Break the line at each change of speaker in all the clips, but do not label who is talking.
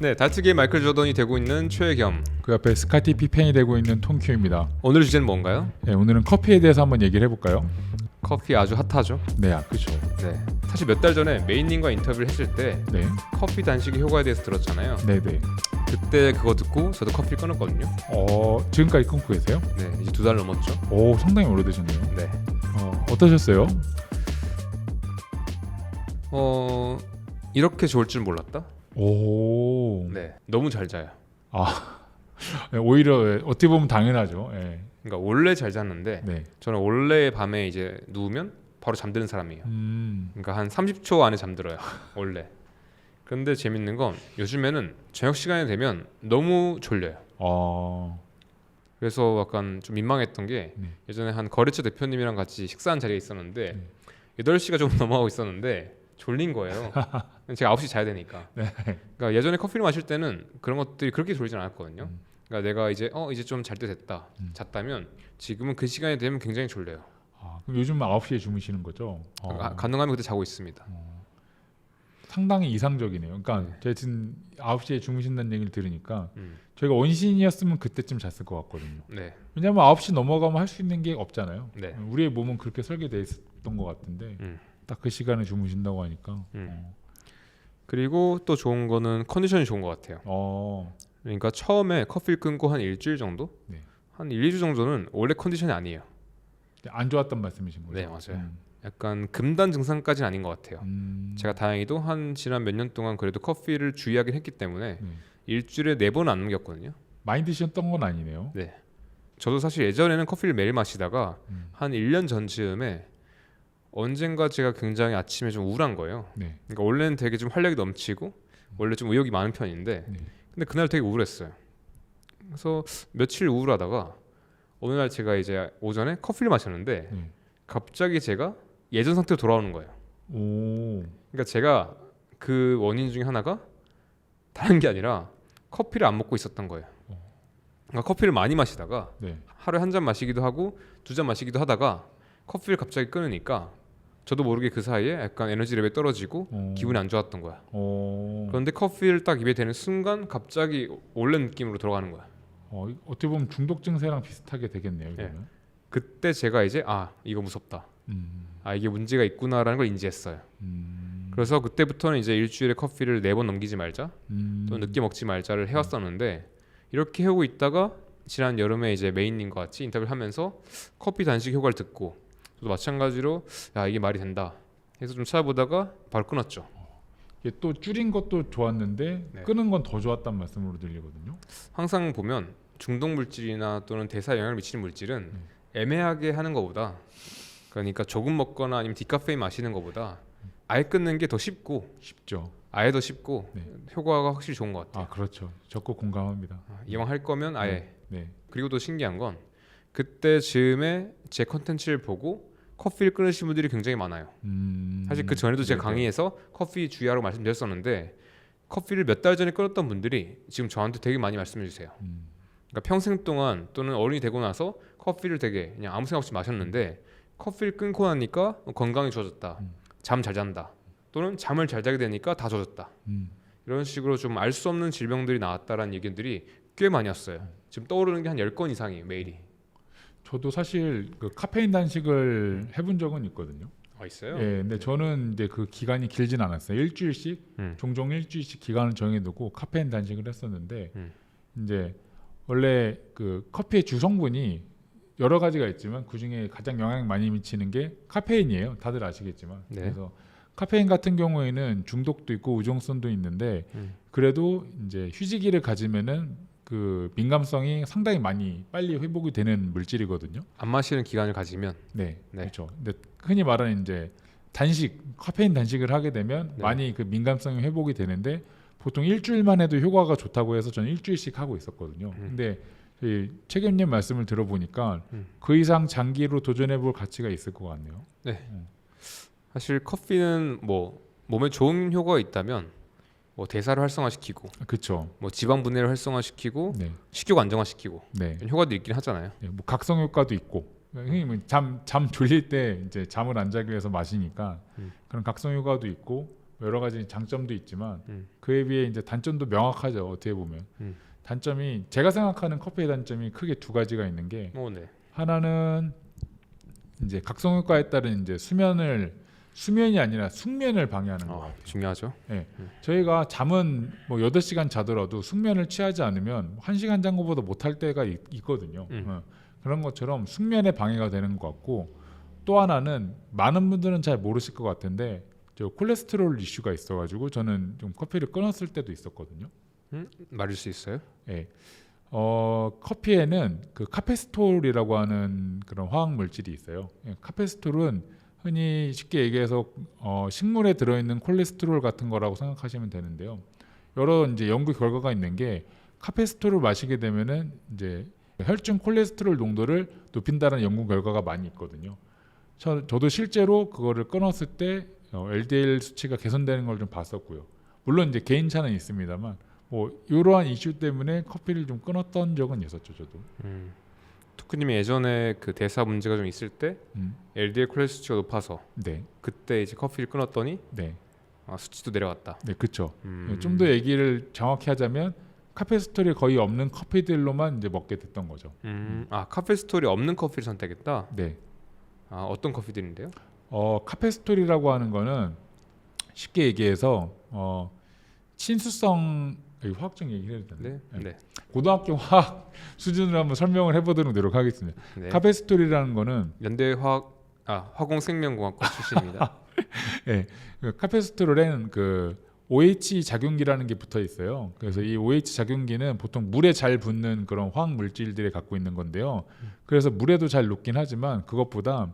네, 다트계의 마이클 조던이 되고 있는 최겸.
그 옆에 스카티 피펜이 되고 있는 톰큐입니다.
오늘 주제는 뭔가요?
네, 오늘은 커피에 대해서 한번 얘기를 해볼까요?
커피 아주 핫하죠.
네, 아, 그렇죠.
네. 사실 몇 달 전에 메인님과 인터뷰를 했을 때
네,
커피 단식의 효과에 대해서 들었잖아요.
네, 네.
그때 그거 듣고 저도 커피를 끊었거든요.
어, 지금까지 끊고 계세요?
네, 이제 두 달 넘었죠.
오, 상당히 오래되셨네요.
네.
어, 어떠셨어요?
어 이렇게 좋을 줄 몰랐다.
오,
네, 너무 잘 자요.
네, 오히려 어떻게 보면 당연하죠. 네,
그러니까 원래 잘 잤는데
네.
저는 원래 밤에 이제 누우면 바로 잠드는 사람이에요.
음,
그러니까 한 30초 안에 잠들어요. 원래. 근데 재밌는 건 요즘에는 저녁 시간이 되면 너무 졸려요.
어,
그래서 약간 좀 민망했던 게
네.
예전에 한 거래처 대표님이랑 같이 식사한 자리에 있었는데
네.
8시가 조금 넘어가고 있었는데 졸린 거예요. 제가 9시 자야 되니까.
네.
그러니까 예전에 커피를 마실 때는 그런 것들이 그렇게 졸리진 않았거든요.
음.
그러니까 내가 이제 어 이제 좀 잘 때 됐다.
음.
잤다면 지금은 그 시간이 되면 굉장히 졸려요.
아, 그럼 요즘 9시에 주무시는 거죠? 어,
아, 가능하면 그때 자고 있습니다.
상당히 이상적이네요. 그러니까
네.
제가 지금 9시에 주무신다는 얘기를 들으니까
음.
저희가 원신이었으면 그때쯤 잤을 것 같거든요.
네.
왜냐하면 9시 넘어가면 할 수 있는 게 없잖아요.
네.
우리의 몸은 그렇게 설계돼 있었던 것 같은데
음.
딱 그 시간에 주무신다고 하니까
음. 그리고 또 좋은 거는 컨디션이 좋은 것 같아요.
어,
그러니까 처음에 커피를 끊고 한 일주일 정도,
네.
한 1, 2주 정도는 원래 컨디션이 아니에요.
안 좋았던 말씀이신 거죠?
네, 맞아요.
음.
약간 금단 증상까지는 아닌 것 같아요.
음.
제가 다행히도 한 지난 몇 년 동안 그래도 커피를 주의하긴 했기 때문에
네.
일주일에 네 번 안 넘겼거든요.
많이 드셨던 건 아니네요.
네. 저도 사실 예전에는 커피를 매일 마시다가
음.
한 1년 전쯤에 언젠가 제가 굉장히 아침에 좀 우울한 거예요.
네.
그러니까 원래는 되게 좀 활력이 넘치고 원래 좀 의욕이 많은 편인데
네.
근데 그날 되게 우울했어요. 그래서 며칠 우울하다가 어느 날 제가 이제 오전에 커피를 마셨는데
네.
갑자기 제가 예전 상태로 돌아오는 거예요.
오.
그러니까 제가 그 원인 중에 하나가 다른 게 아니라 커피를 안 먹고 있었던 거예요. 그러니까 커피를 많이 마시다가
네.
하루에 한 잔 마시기도 하고 두 잔 마시기도 하다가 커피를 갑자기 끊으니까 저도 모르게 그 사이에 약간 에너지 레벨이 떨어지고
어.
기분이 안 좋았던 거야.
어.
그런데 커피를 딱 입에 대는 순간 갑자기 원래 느낌으로 들어가는 거야.
어, 이- 어떻게 보면 중독 증세랑 비슷하게 되겠네요.
네.
이거는.
그때 제가 이제 아 이거 무섭다.
음.
아 이게 문제가 있구나라는 걸 인지했어요.
음.
그래서 그때부터는 이제 일주일에 커피를 네 번 넘기지 말자,
음.
또 늦게 먹지 말자를 해왔었는데 이렇게 해오고 있다가 지난 여름에 이제 메인님과 같이 인터뷰를 하면서 커피 단식 효과를 듣고 저도 마찬가지로 야 이게 말이 된다 해서 좀 찾아보다가 바로 끊었죠.
이게 또 줄인 것도 좋았는데
네.
끊은 건더 좋았단 말씀으로 들리거든요.
항상 보면 중독 물질이나 또는 대사에 영향을 미치는 물질은 애매하게 하는 것보다 그러니까 조금 먹거나 아니면 디카페인 마시는 것보다 아예 끊는 게 더 쉽고
쉽죠.
아예 더 쉽고
네.
효과가 확실히 좋은 것 같아요.
아 그렇죠. 적극 공감합니다.
아, 이왕 할 거면 아예
네.
그리고 또 신기한 건 그때 즈음에 제 컨텐츠를 보고 커피를 끊으신 분들이 굉장히 많아요.
음.
사실 그 전에도 제가
네네.
강의에서 커피 주의하라고 말씀드렸었는데 커피를 몇 달 전에 끊었던 분들이 지금 저한테 되게 많이 말씀해 주세요.
음.
그러니까 평생 동안 또는 어른이 되고 나서 커피를 되게 그냥 아무 생각 없이 마셨는데 커피를 끊고 나니까 건강이 좋아졌다.
음.
잠잘 잔다. 또는 잠을 잘 자게 되니까 다 좋아졌다.
음.
이런 식으로 좀 알 수 없는 질병들이 나왔다라는 얘기들이 꽤 많이 왔어요. 지금 떠오르는 게한 10건 이상이에요, 메일이.
저도 사실 그 카페인 단식을 해본 적은 있거든요.
아, 있어요?
예, 근데 저는 이제 그 기간이 길진 않았어요. 일주일씩
음.
종종 일주일씩 기간을 정해두고 카페인 단식을 했었는데
음.
이제 원래 그 커피의 주성분이 여러 가지가 있지만 그 중에 가장 영향 많이 미치는 게 카페인이에요. 다들 아시겠지만
네.
그래서 카페인 같은 경우에는 중독도 있고 우종성도 있는데
음.
그래도 이제 휴지기를 가지면은 그 민감성이 상당히 많이 빨리 회복이 되는 물질이거든요.
안 마시는 기간을 가지면
네,
네.
그렇죠. 근데 흔히 말하는 이제 단식, 카페인 단식을 하게 되면
네.
많이 그 민감성이 회복이 되는데 보통 일주일만 해도 효과가 좋다고 해서 저는 일주일씩 하고 있었거든요.
음.
근데 이 책임님 말씀을 들어보니까
음.
그 이상 장기로 도전해볼 가치가 있을 것 같네요.
사실 커피는 뭐 몸에 좋은 효과가 있다면 뭐 대사를 활성화시키고
그렇죠.
뭐 지방 분해를 활성화시키고
네,
식욕 안정화시키고
네,
이런 효과도 있긴 하잖아요.
네, 뭐 각성 효과도 있고. 잠잠 졸릴 때 이제 잠을 안 자기 위해서 마시니까
음.
그런 각성 효과도 있고 여러 가지 장점도 있지만
음.
그에 비해 이제 단점도 명확하죠. 어떻게 보면
음.
단점이 제가 생각하는 커피의 단점이 크게 두 가지가 있는 게
어, 네.
하나는 이제 각성 효과에 따른 이제 수면을 수면이 아니라 숙면을 방해하는 거.
어, 중요하죠.
저희가 잠은 뭐 8시간 자더라도 숙면을 취하지 않으면 1시간 잔 것보다 못할 때가 있, 거든요
음.
그런 것처럼 숙면에 방해가 되는 것 같고 또 하나는 많은 분들은 잘 모르실 것 같은데 저 콜레스테롤 이슈가 있어가지고 저는 좀 커피를 끊었을 때도 있었거든요.
말일 수 있어요?
예. 어, 커피에는 그 카페스톨이라고 하는 그런 화학 물질이 있어요. 예, 카페스톨은 흔히 쉽게 얘기해서 어, 식물에 들어있는 콜레스테롤 같은 거라고 생각하시면 되는데요. 여러 이제 연구 결과가 있는 게 카페스톨을 마시게 되면은 이제 혈중 콜레스테롤 농도를 높인다는 연구 결과가 많이 있거든요. 저, 저도 실제로 그거를 끊었을 때 어, LDL 수치가 개선되는 걸 좀 봤었고요. 물론 이제 개인 차는 있습니다만 뭐 이러한 이슈 때문에 커피를 좀 끊었던 적은 있었죠, 저도.
음. 토크님이 예전에 그 대사 문제가 좀 있을 때
음,
LDL 콜레스테롤 수치가 높아서
네,
그때 이제 커피를 끊었더니
네,
아, 수치도 내려갔다.
네, 그렇죠.
음.
좀더 얘기를 정확히 하자면 카페스톨이 거의 없는 커피들로만 이제 먹게 됐던 거죠.
음. 아 카페스톨이 없는 커피를 선택했다.
네,
아 어떤 커피들인데요?
어 카페스톨이라고 하는 거는 쉽게 얘기해서 어 친수성 화학적 얘기를 해도 되나?
네. 네.
고등학교 화학 수준으로 한번 설명을 해보도록 노력하겠습니다.
네.
카페스톨이라는 거는
연대 화학 아 화공 생명공학과 출신입니다.
예, 그 카페스토롤에는 그 OH 작용기라는 게 붙어 있어요. 그래서 이 OH 작용기는 보통 물에 잘 붙는 그런 화학 물질들이 갖고 있는 건데요. 그래서 물에도 잘 녹긴 하지만 그것보다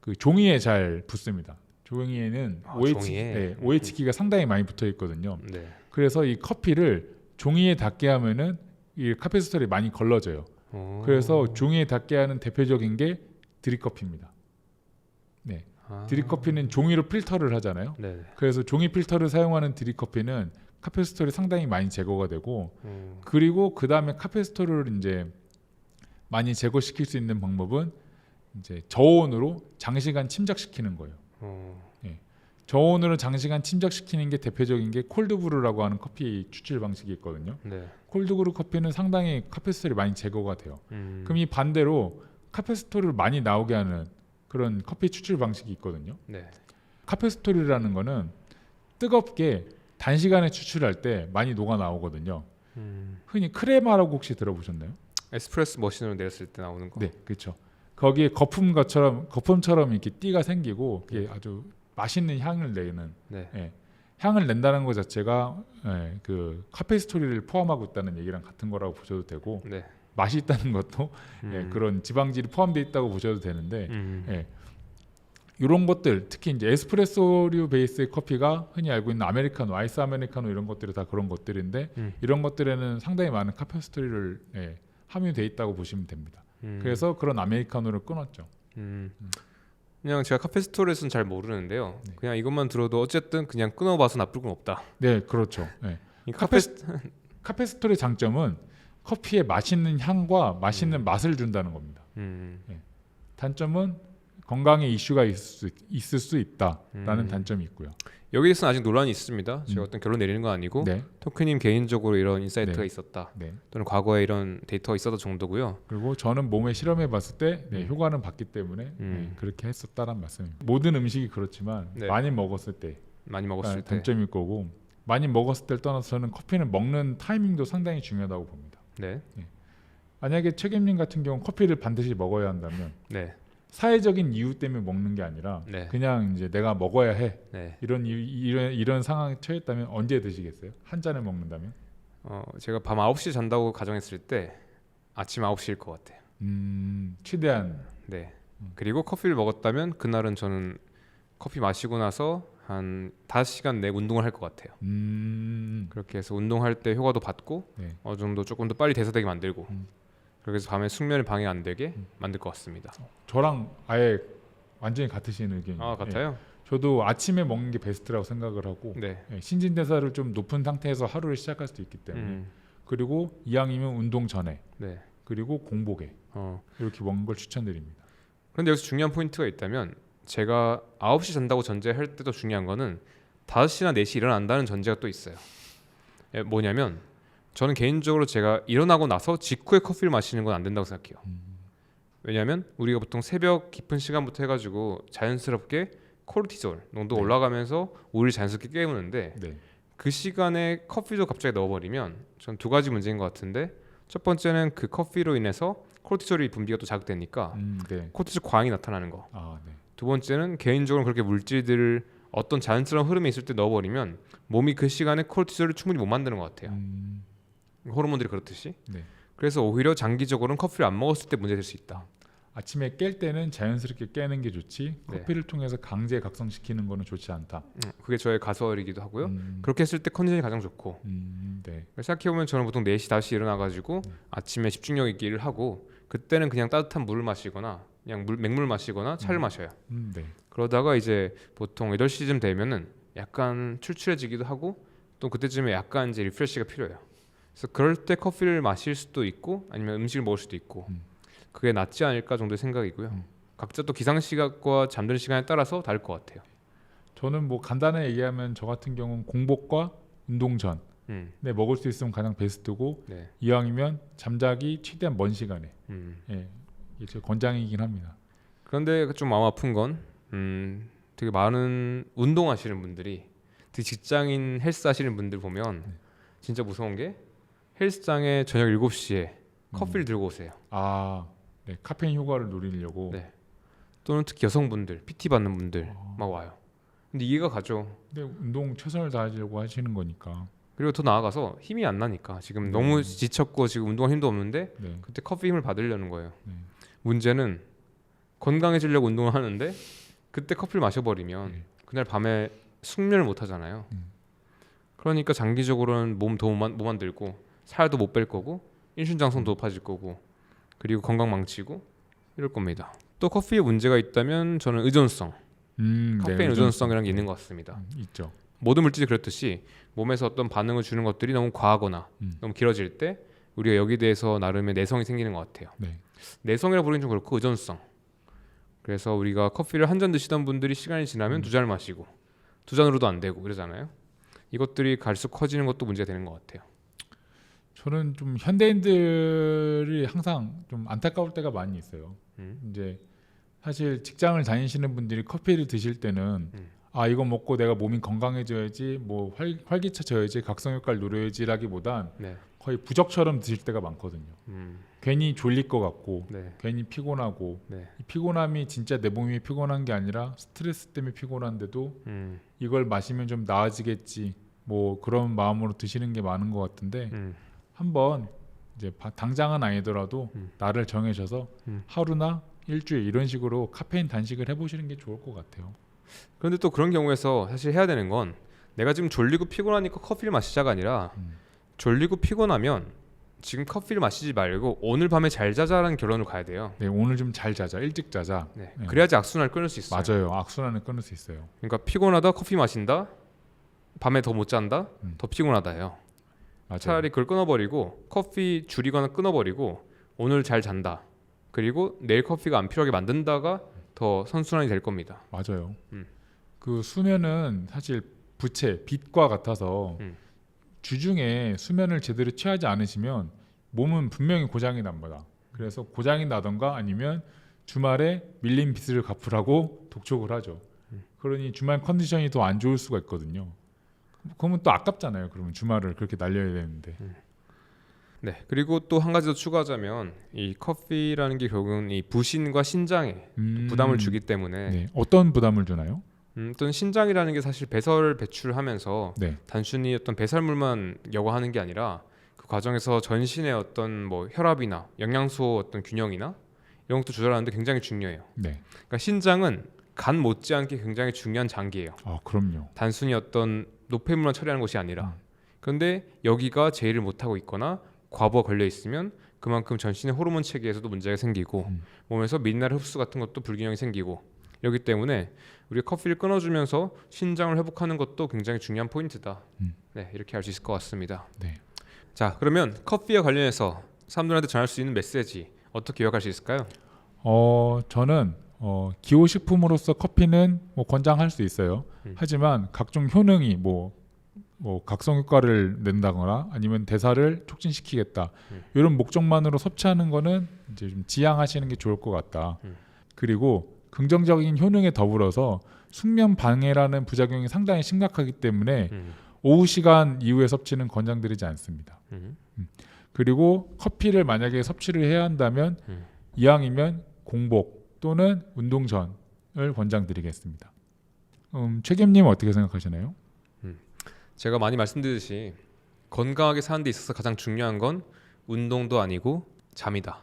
그 종이에 잘 붙습니다. 종이에는
아,
OH,
종이에?
예, OH기가 상당히 많이 붙어 있거든요.
네.
그래서 이 커피를 종이에 닿게 하면은 이 카페스톨이 많이 걸러져요.
오.
그래서 종이에 닿게 하는 대표적인 게 드립커피입니다. 네,
아.
드립커피는 종이로 필터를 하잖아요.
네.
그래서 종이 필터를 사용하는 드립커피는 카페스톨이 상당히 많이 제거가 되고
음.
그리고 그 다음에 카페스톨을 이제 많이 제거시킬 수 있는 방법은 이제 저온으로 장시간 침착시키는 거예요.
어.
저온으로 장시간 침착시키는 게 대표적인 게 콜드브루라고 하는 커피 추출 방식이 있거든요.
네.
콜드브루 커피는 상당히 카페스톨이 많이 제거가 돼요.
음.
그럼 이 반대로 카페스톨을 많이 나오게 하는 그런 커피 추출 방식이 있거든요.
네.
카페스톨이라는 거는 뜨겁게 단시간에 추출할 때 많이 녹아 나오거든요.
음.
흔히 크레마라고 혹시 들어보셨나요?
에스프레소 머신으로 내렸을 때 나오는 거.
네, 그렇죠. 거기에 거품 것처럼 거품처럼 이렇게 띠가 생기고 그게 아주 맛있는 향을 내는
네.
예, 향을 낸다는 것 자체가 예, 그 카페 스토리를 포함하고 있다는 얘기랑 같은 거라고 보셔도 되고
네.
맛이 있다는 것도 예,
음.
그런 지방질이 포함되어 있다고 보셔도 되는데
음.
예. 이런 것들 특히 이제 에스프레소류 베이스의 커피가 흔히 알고 있는 아메리카노, 아이스 아메리카노 이런 것들이 다 그런 것들인데
음.
이런 것들에는 상당히 많은 카페 스토리를 예, 함유돼 있다고 보시면 됩니다.
음.
그래서 그런 아메리카노를 끊었죠.
음. 그냥 제가 카페스토리에서는 잘 모르는데요.
네.
그냥 이것만 들어도 어쨌든 그냥 끊어봐서 나쁠 건 없다.
네, 그렇죠. 카페스-
카페스
카페스토리 장점은 커피에 맛있는 향과 맛있는
음.
맛을 준다는 겁니다.
음.
단점은 건강에 이슈가 있을 수, 있을 수 있다라는
음.
단점이 있고요.
여기에서는 아직 논란이 있습니다. 제가
음.
어떤 결론 내리는 건 아니고
네,
토크님 개인적으로 이런 인사이트가
네.
있었다.
네.
또는 과거에 이런 데이터가 있었던 정도고요.
그리고 저는 몸에 실험해 봤을 때 네,
음.
효과는 봤기 때문에
음.
네, 그렇게 했었다는 말씀입니다. 모든 음식이 그렇지만
네.
많이 먹었을 때
많이 먹었을 때.
단점일 거고 많이 먹었을 때를 떠나서 저는 커피는 먹는 타이밍도 상당히 중요하다고 봅니다.
네.
만약에 책임님 같은 경우 커피를 반드시 먹어야 한다면
네.
사회적인 이유 때문에 먹는 게 아니라
네.
그냥 이제 내가 먹어야 해
네.
이런 이유, 이런 이런 상황에 처했다면 언제 드시겠어요? 한 잔을 먹는다면?
어, 제가 밤 9시 잔다고 가정했을 때 아침 9시일 것 같아요.
음, 최대한
네.
음.
그리고 커피를 먹었다면 그날은 저는 커피 마시고 나서 한 5시간 내 운동을 할 것 같아요.
음,
그렇게 해서 운동할 때 효과도 받고
네.
어느 정도 조금 더 빨리 대사되게 만들고
음.
해서 밤에 숙면에 방해 안 되게
음.
만들 것 같습니다.
저랑 아예 완전히 같으신 의견이에요.
아 같아요?
예, 저도 아침에 먹는 게 베스트라고 생각을 하고
네.
예, 신진대사를 좀 높은 상태에서 하루를 시작할 수도 있기 때문에
음.
그리고 이왕이면 운동 전에
네.
그리고 공복에
어.
이렇게 먹는 걸 추천드립니다.
그런데 여기서 중요한 포인트가 있다면 제가 9시 잔다고 전제할 때도 중요한 거는 5시나 4시 일어난다는 전제가 또 있어요. 예, 뭐냐면 저는 개인적으로 제가 일어나고 나서 직후에 커피를 마시는 건 안 된다고 생각해요. 왜냐하면 우리가 보통 새벽 깊은 시간부터 해가지고 자연스럽게 코르티졸 농도가
네.
올라가면서 우리를 자연스럽게 깨우는데
네.
그 시간에 커피도 갑자기 넣어버리면 전 두 가지 문제인 것 같은데 첫 번째는 그 커피로 인해서 코르티졸이 분비가 또 자극되니까
음, 네.
코르티졸 과잉이 나타나는 거.
아, 네.
두 번째는 개인적으로 그렇게 물질들을 어떤 자연스러운 흐름에 있을 때 넣어버리면 몸이 그 시간에 코르티졸을 충분히 못 만드는 것 같아요.
음,
호르몬들이 그렇듯이.
네.
그래서 오히려 장기적으로는 커피를 안 먹었을 때 문제 될 수 있다.
아침에 깰 때는 자연스럽게 깨는 게 좋지
네.
커피를 통해서 강제 각성시키는 거는 좋지 않다.
음, 그게 저의 가설이기도 하고요.
음,
그렇게 했을 때 컨디션이 가장 좋고
음, 네.
생각해 보면 저는 보통 4시 다시 일어나가지고 아침에 집중력 일을 하고 그때는 그냥 따뜻한 물을 마시거나 그냥 물, 맹물 마시거나 차를
음.
마셔요.
음, 네.
그러다가 이제 보통 8시쯤 되면은 약간 출출해지기도 하고 또 그때쯤에 약간 이제 리프레시가 필요해요. 그래서 그럴 때 커피를 마실 수도 있고 아니면 음식을 먹을 수도 있고
음.
그게 낫지 않을까 정도의 생각이고요.
음.
각자 또 기상 시각과 잠드는 시간에 따라서 다를 것 같아요.
저는 뭐 간단하게 얘기하면 저 같은 경우는 공복과 운동 전
음,
네, 먹을 수 있으면 가장 베스트고
네,
이왕이면 잠자기 최대한 먼 시간에
음.
예, 이게 제 권장이긴 합니다.
그런데 좀 마음 아픈 건 음, 되게 많은 운동하시는 분들이 특히 직장인 헬스 하시는 분들 보면
네.
진짜 무서운 게 헬스장에 저녁 7시에 커피를
음.
들고 오세요.
아, 네, 카페인 효과를 누리려고.
네. 또는 특히 여성분들, PT 받는 분들
어.
막 와요. 근데 이해가 가죠.
근데 운동 최선을 다하려고 하시는 거니까.
그리고 더 나아가서 힘이 안 나니까 지금
네.
너무 지쳤고 지금 운동할 힘도 없는데
네.
그때 커피 힘을 받으려는 거예요.
네.
문제는 건강해지려고 운동을 하는데 그때 커피를 마셔버리면
네.
그날 밤에 숙면을 못 하잖아요.
음.
그러니까 장기적으로는 몸 더 못 만들고 살도 못 뺄 거고 인신장성도
음.
높아질 거고 그리고 건강 망치고 이럴 겁니다. 또 커피에 문제가 있다면 저는 의존성,
음, 네,
카페인
의존성.
의존성이라는 게 있는 것 같습니다.
음, 있죠.
모든 물질이 그렇듯이 몸에서 어떤 반응을 주는 것들이 너무 과하거나
음.
너무 길어질 때 우리가 여기 대해서 나름의 내성이 생기는 것 같아요.
네.
내성이라 부르긴 좀 그렇고 의존성. 그래서 우리가 커피를 한 잔 드시던 분들이 시간이 지나면
음.
두 잔을 마시고 두 잔으로도 안 되고 이러잖아요. 이것들이 갈수록 커지는 것도 문제가 되는 것 같아요.
저는 좀 현대인들이 항상 좀 안타까울 때가 많이 있어요.
음.
이제 사실 직장을 다니시는 분들이 커피를 드실 때는
음.
아 이거 먹고 내가 몸이 건강해져야지 뭐 활, 활기차져야지 각성 효과를 누려야지라기보단
네.
거의 부적처럼 드실 때가 많거든요.
음.
괜히 졸릴 것 같고
네.
괜히 피곤하고
네.
이 피곤함이 진짜 내 몸이 피곤한 게 아니라 스트레스 때문에 피곤한데도
음.
이걸 마시면 좀 나아지겠지 뭐 그런 마음으로 드시는 게 많은 것 같은데
음.
한번 이제 바- 당장은 아니더라도
음.
날을 정해셔서
음.
하루나 일주일 이런 식으로 카페인 단식을 해보시는 게 좋을 것 같아요.
그런데 또 그런 경우에서 사실 해야 되는 건 내가 지금 졸리고 피곤하니까 커피를 마시자가 아니라
음.
졸리고 피곤하면 지금 커피를 마시지 말고 오늘 밤에 잘 자자라는 결론을 가야 돼요.
네 오늘 좀 잘 자자 일찍 자자
네.
네.
그래야지 악순환을 끊을 수 있어요.
맞아요 악순환을 끊을 수 있어요.
그러니까 피곤하다 커피 마신다 밤에 더 못 잔다
음.
더 피곤하다예요.
맞아요.
차라리 그걸 끊어버리고 커피 줄이거나 끊어버리고 오늘 잘 잔다. 그리고 내일 커피가 안 필요하게 만든다가 더 선순환이 될 겁니다.
맞아요.
음.
그 수면은 사실 부채 빛과 같아서
음.
주중에 수면을 제대로 취하지 않으시면 몸은 분명히 고장이 납니다. 그래서 고장이 나던가 아니면 주말에 밀린 빚을 갚으라고 독촉을 하죠.
음.
그러니 주말 컨디션이 더 안 좋을 수가 있거든요. 그러면 또 아깝잖아요. 그러면 주말을 그렇게 날려야 되는데.
네. 그리고 또 한 가지 더 추가하자면 이 커피라는 게 결국은 이 부신과 신장에
음,
부담을 주기 때문에
네. 어떤 부담을 주나요?
음, 어떤 신장이라는 게 사실 배설 배출하면서
네.
단순히 어떤 배설물만 여과하는 게 아니라 그 과정에서 전신의 어떤 뭐 혈압이나 영양소 어떤 균형이나 이런 것도 조절하는데 굉장히 중요해요.
네.
그러니까 신장은 간 못지않게 굉장히 중요한 장기예요.
아, 그럼요.
단순히 어떤 노폐물만 처리하는 것이 아니라
음.
그런데 여기가 제의를 못하고 있거나 과부하 걸려 있으면 그만큼 전신의 호르몬 체계에서도 문제가 생기고
음.
몸에서 미네랄 흡수 같은 것도 불균형이 생기고 여기 때문에 우리가 커피를 끊어주면서 신장을 회복하는 것도 굉장히 중요한 포인트다.
음.
네 이렇게 알 수 있을 것 같습니다.
네.
자 그러면 커피와 관련해서 사람들한테 전할 수 있는 메시지 어떻게 요약할 수 있을까요?
어, 저는 어, 기호식품으로서 커피는 뭐 권장할 수 있어요.
음.
하지만 각종 효능이 뭐, 뭐 각성 효과를 낸다거나 아니면 대사를 촉진시키겠다
음.
이런 목적만으로 섭취하는 거는 이제 좀 지양하시는 게 좋을 것 같다.
음.
그리고 긍정적인 효능에 더불어서 숙면 방해라는 부작용이 상당히 심각하기 때문에
음,
오후 시간 이후에 섭취는 권장드리지 않습니다.
음,
그리고 커피를 만약에 섭취를 해야 한다면
음.
이왕이면 공복 또는 운동 전을 권장드리겠습니다. 음, 최겸님 어떻게 생각하시나요?
제가 많이 말씀드렸듯이 건강하게 사는 데 있어서 가장 중요한 건 운동도 아니고 잠이다.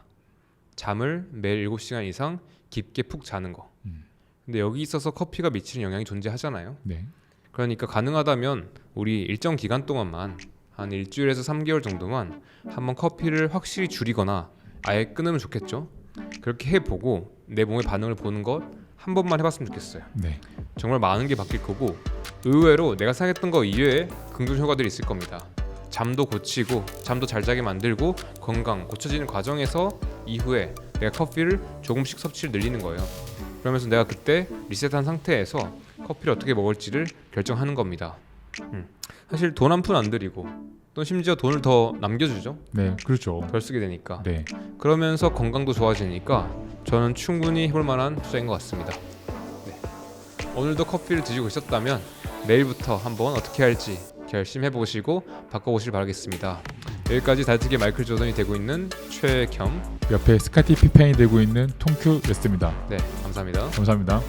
잠을 매일 7시간 이상 깊게 푹 자는 거.
음.
근데 여기 있어서 커피가 미치는 영향이 존재하잖아요.
네.
그러니까 가능하다면 우리 일정 기간 동안만 한 일주일에서 3개월 정도만 한번 커피를 확실히 줄이거나 아예 끊으면 좋겠죠. 그렇게 해보고 내 몸의 반응을 보는 것 한 번만 해봤으면 좋겠어요.
네.
정말 많은 게 바뀔 거고 의외로 내가 생각했던 거 이외에 긍정 효과들이 있을 겁니다. 잠도 고치고 잠도 잘 자게 만들고 건강 고쳐지는 과정에서 이후에 내가 커피를 조금씩 섭취를 늘리는 거예요. 그러면서 내가 그때 리셋한 상태에서 커피를 어떻게 먹을지를 결정하는 겁니다. 음. 사실 돈 한 푼 안 들이고 또 심지어 돈을 더 남겨주죠.
네. 그렇죠.
덜 쓰게 되니까.
네.
그러면서 건강도 좋아지니까 저는 충분히 해볼 만한 투자인 것 같습니다. 네. 오늘도 커피를 드시고 있었다면 내일부터 한번 어떻게 할지 결심해 보시고 바꿔보시길 바라겠습니다. 여기까지 달트기 마이클 조던이 되고 있는 최겸.
옆에 스카티 피펜이 되고 있는 통큐였습니다.
네, 감사합니다.
감사합니다.